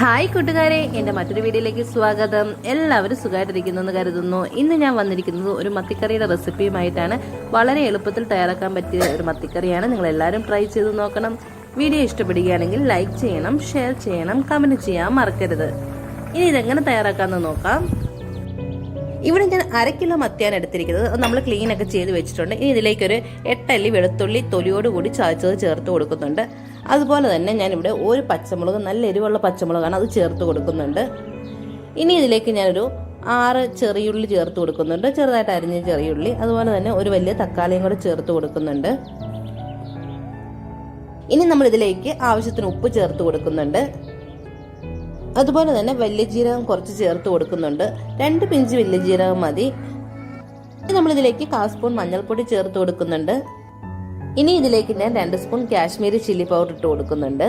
Hi കൂട്ടുകാരെ എന്റെ മറ്റൊരു വീഡിയോയിലേക്ക് സ്വാഗതം. എല്ലാവരും സുഖമായിട്ടിരിക്കുന്നു എന്ന് കരുതുന്നു. ഇന്ന് ഞാൻ വന്നിരിക്കുന്നത് ഒരു മത്തിക്കറിയുടെ റെസിപ്പിയുമായിട്ടാണ്. വളരെ എളുപ്പത്തിൽ തയ്യാറാക്കാൻ പറ്റിയ ഒരു മത്തിക്കറിയാണ്. നിങ്ങൾ എല്ലാവരും ട്രൈ ചെയ്ത് നോക്കണം. വീഡിയോ ഇഷ്ടപ്പെടുകയാണെങ്കിൽ ലൈക്ക് ചെയ്യണം ഷെയർ ചെയ്യണം കമന്റ് ചെയ്യാൻ മറക്കരുത്. ഇനി ഇതെങ്ങനെ തയ്യാറാക്കാമെന്ന് നോക്കാം. ഇവിടെ ഞാൻ അര കിലോ മത്തിയാണ് എടുത്തിരിക്കുന്നത്. അത് നമ്മൾ ക്ലീൻ ഒക്കെ ചെയ്ത് വെച്ചിട്ടുണ്ട്. ഇനി ഇതിലേക്കൊരു എട്ടല്ലി വെളുത്തുള്ളി തൊലിയോട് കൂടി ചതച്ചത് ചേർത്ത് കൊടുക്കുന്നുണ്ട്. അതുപോലെ തന്നെ ഞാൻ ഇവിടെ ഒരു പച്ചമുളക് നല്ല എരിവുള്ള പച്ചമുളകാണ് അത് ചേർത്ത് കൊടുക്കുന്നുണ്ട്. ഇനി ഇതിലേക്ക് ഞാനൊരു ആറ് ചെറിയുള്ളി ചേർത്ത് കൊടുക്കുന്നുണ്ട്. ചെറുതായിട്ട് അരിഞ്ഞ ചെറിയുള്ളി അതുപോലെ തന്നെ ഒരു വലിയ തക്കാളിയും കൂടെ ചേർത്ത് കൊടുക്കുന്നുണ്ട്. ഇനി നമ്മൾ ഇതിലേക്ക് ആവശ്യത്തിന് ഉപ്പ് ചേർത്ത് കൊടുക്കുന്നുണ്ട്. അതുപോലെ തന്നെ വലിയ ജീരകം കുറച്ച് ചേർത്ത് കൊടുക്കുന്നുണ്ട്. രണ്ട് പിഞ്ച് വലിയ ജീരകം മതി. നമ്മളിതിലേക്ക് കാൽ സ്പൂൺ മഞ്ഞൾപ്പൊടി ചേർത്ത് കൊടുക്കുന്നുണ്ട്. ഇനി ഇതിലേക്ക് ഞാൻ രണ്ട് സ്പൂൺ കാശ്മീരി ചില്ലി പൗഡർ ഇട്ട് കൊടുക്കുന്നുണ്ട്.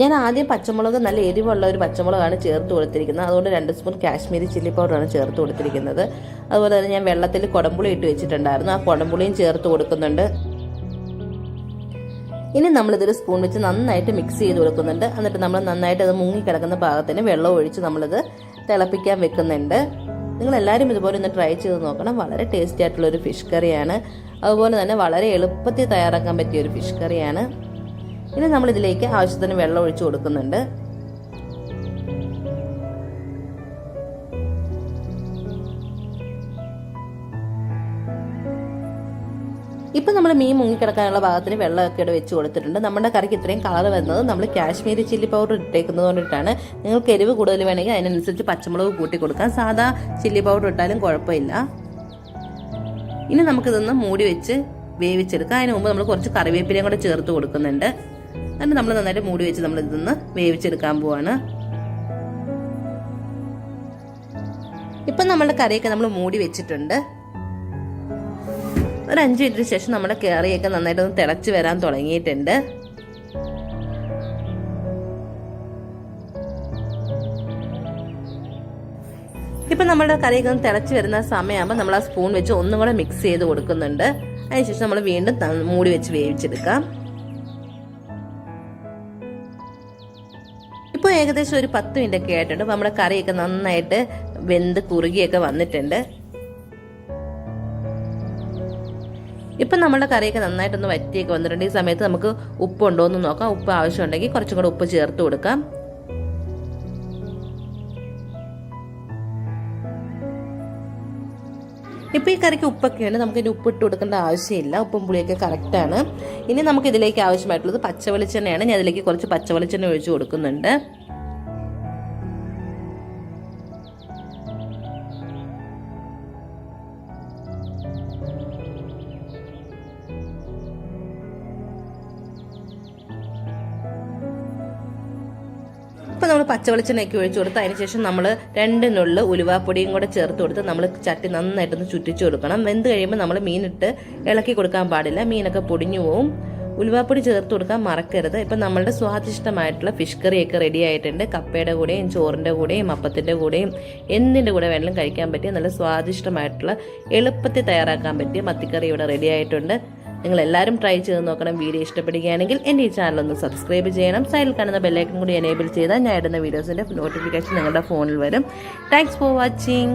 ഞാൻ ആദ്യം പച്ചമുളക് നല്ല എരിവുള്ള ഒരു പച്ചമുളകാണ് ചേർത്ത് കൊടുത്തിരിക്കുന്നത്. അതുകൊണ്ട് രണ്ട് സ്പൂൺ കാശ്മീരി ചില്ലി പൗഡറാണ് ചേർത്ത് കൊടുത്തിരിക്കുന്നത്. അതുപോലെ തന്നെ ഞാൻ വെള്ളത്തിൽ കുടമ്പുളി ഇട്ട് വെച്ചിട്ടുണ്ടായിരുന്നു. ആ കുടംപുളിയും ചേർത്ത് കൊടുക്കുന്നുണ്ട്. ഇനി നമ്മളിതൊരു സ്പൂൺ വെച്ച് നന്നായിട്ട് മിക്സ് ചെയ്ത് കൊടുക്കുന്നുണ്ട്. എന്നിട്ട് നമ്മൾ നന്നായിട്ട് അത് മുങ്ങിക്കിടക്കുന്ന ഭാഗത്തിന് വെള്ളം ഒഴിച്ച് നമ്മളിത് തിളപ്പിക്കാൻ വെക്കുന്നുണ്ട്. നിങ്ങൾ എല്ലാവരും ഇതുപോലെ ഒന്ന് ട്രൈ ചെയ്ത് നോക്കണം. വളരെ ടേസ്റ്റി ആയിട്ടുള്ള ഒരു ഫിഷ് കറിയാണ് അതുപോലെ തന്നെ വളരെ എളുപ്പത്തിൽ തയ്യാറാക്കാൻ പറ്റിയ ഒരു ഫിഷ് കറിയാണ് ഇനി നമ്മളിതിലേക്ക് ആവശ്യത്തിന് വെള്ളം ഒഴിച്ച് കൊടുക്കുന്നുണ്ട്. ഇപ്പം നമ്മൾ മീൻ മുങ്ങിക്കിടക്കാനുള്ള ഭാഗത്തിന് വെള്ളമൊക്കെ ഇവിടെ വെച്ച് കൊടുത്തിട്ടുണ്ട്. നമ്മുടെ കറിക്ക് ഇത്രയും കളർ വരുന്നത് നമ്മൾ കാശ്മീരി ചില്ലി പൗഡർ ഇട്ടേക്കുന്നത് കൊണ്ടിട്ടാണ്. നിങ്ങൾക്ക് എരിവ് കൂടുതൽ വേണമെങ്കിൽ അതിനനുസരിച്ച് പച്ചമുളക് കൂട്ടി കൊടുക്കാം. സാധാ ചില്ലി പൗഡർ ഇട്ടാലും കുഴപ്പമില്ല. ഇനി നമുക്കിതൊന്ന് മൂടി വെച്ച് വേവിച്ചെടുക്കാം. അതിന് മുമ്പ് നമ്മൾ കുറച്ച് കറിവേപ്പിലയും കൂടെ ചേർത്ത് കൊടുക്കുന്നുണ്ട്. എന്നിട്ട് നമ്മൾ നന്നായിട്ട് മൂടി വെച്ച് നമ്മൾ ഇതൊന്ന് വേവിച്ചെടുക്കാൻ പോവാണ്. ഇപ്പം നമ്മുടെ കറിയൊക്കെ നമ്മൾ മൂടി വെച്ചിട്ടുണ്ട്. ഒരു അഞ്ച് മിനിറ്റിന് ശേഷം നമ്മുടെ നന്നായിട്ട് ഒന്ന് തിളച്ച് വരാൻ തുടങ്ങിയിട്ടുണ്ട്. ഇപ്പം നമ്മുടെ കറിയൊക്കെ ഒന്ന് തിളച്ച് വരുന്ന സമയമാകുമ്പോൾ നമ്മൾ ആ സ്പൂൺ വെച്ച് ഒന്നും കൂടെ മിക്സ് ചെയ്ത് കൊടുക്കുന്നുണ്ട്. അതിനുശേഷം നമ്മൾ വീണ്ടും മൂടി വെച്ച് വേവിച്ചെടുക്കാം. ഇപ്പോൾ ഏകദേശം ഒരു പത്ത് മിനിറ്റ് ഒക്കെ ആയിട്ടുണ്ട് നമ്മുടെ കറിയൊക്കെ നന്നായിട്ട് വെന്ത് കുറുകിയൊക്കെ വന്നിട്ടുണ്ട്. ഇപ്പം നമ്മുടെ കറിയൊക്കെ നന്നായിട്ടൊന്ന് വറ്റിയൊക്കെ വന്നിട്ടുണ്ട്. ഈ സമയത്ത് നമുക്ക് ഉപ്പ് ഉണ്ടോ എന്ന് നോക്കാം. ഉപ്പ് ആവശ്യമുണ്ടെങ്കിൽ കുറച്ചും കൂടെ ഉപ്പ് ചേർത്ത് കൊടുക്കാം. ഇപ്പോൾ ഈ കറിക്ക് ഉപ്പൊക്കെയുണ്ട്. നമുക്ക് ഇനി ഉപ്പ് ഇട്ട് കൊടുക്കേണ്ട ആവശ്യമില്ല. ഉപ്പും പുളിയൊക്കെ കറക്റ്റാണ് ഇനി നമുക്ക് ഇതിലേക്ക് ആവശ്യമായിട്ടുള്ളത് പച്ച വെളിച്ചെണ്ണയാണ് ഞാൻ ഇതിലേക്ക് കുറച്ച് പച്ച വെളിച്ചെണ്ണ ഒഴിച്ച് കൊടുക്കുന്നുണ്ട്. നമ്മൾ പച്ചവെളിച്ചെണ്ണയൊക്കെ ഒഴിച്ചു കൊടുത്ത് അതിന് ശേഷം നമ്മൾ രണ്ട് നുള്ളു ഉലുവാപ്പൊടിയും കൂടെ ചേർത്ത് കൊടുത്ത് നമ്മൾ ചട്ടി നന്നായിട്ടൊന്ന് ചുറ്റിച്ചു കൊടുക്കണം. വെന്ത് കഴിയുമ്പോൾ നമ്മൾ മീനിട്ട് ഇളക്കി കൊടുക്കാൻ പാടില്ല. മീനൊക്കെ പൊടിഞ്ഞു പോവും. ഉലുവാപ്പൊടി ചേർത്ത് കൊടുക്കാൻ മറക്കരുത്. ഇപ്പം നമ്മളുടെ സ്വാദിഷ്ടമായിട്ടുള്ള ഫിഷ് കറിയൊക്കെ റെഡി ആയിട്ടുണ്ട്. കപ്പയുടെ കൂടെയും ചോറിന്റെ കൂടെയും അപ്പത്തിന്റെ കൂടെയും എന്തിന്റെ കൂടെ വേണമെങ്കിലും കഴിക്കാൻ പറ്റിയ നല്ല സ്വാദിഷ്ടമായിട്ടുള്ള എളുപ്പത്തിൽ തയ്യാറാക്കാൻ പറ്റിയ മത്തിക്കറി ഇവിടെ റെഡി ആയിട്ടുണ്ട്. നിങ്ങൾ എല്ലാവരും ട്രൈ ചെയ്ത് നോക്കണം. വീഡിയോ ഇഷ്ടപ്പെടുകയാണെങ്കിൽ എന്റെ ഈ ചാനൽ ഒന്ന് സബ്സ്ക്രൈബ് ചെയ്യണം. സൈഡിൽ കാണുന്ന ബെല്ലൈക്കൺ കൂടി എനേബിൾ ചെയ്താൽ ഞാൻ ഇടുന്ന വീഡിയോസിന്റെ നോട്ടിഫിക്കേഷൻ നിങ്ങളുടെ ഫോണിൽ വരും. Thanks for watching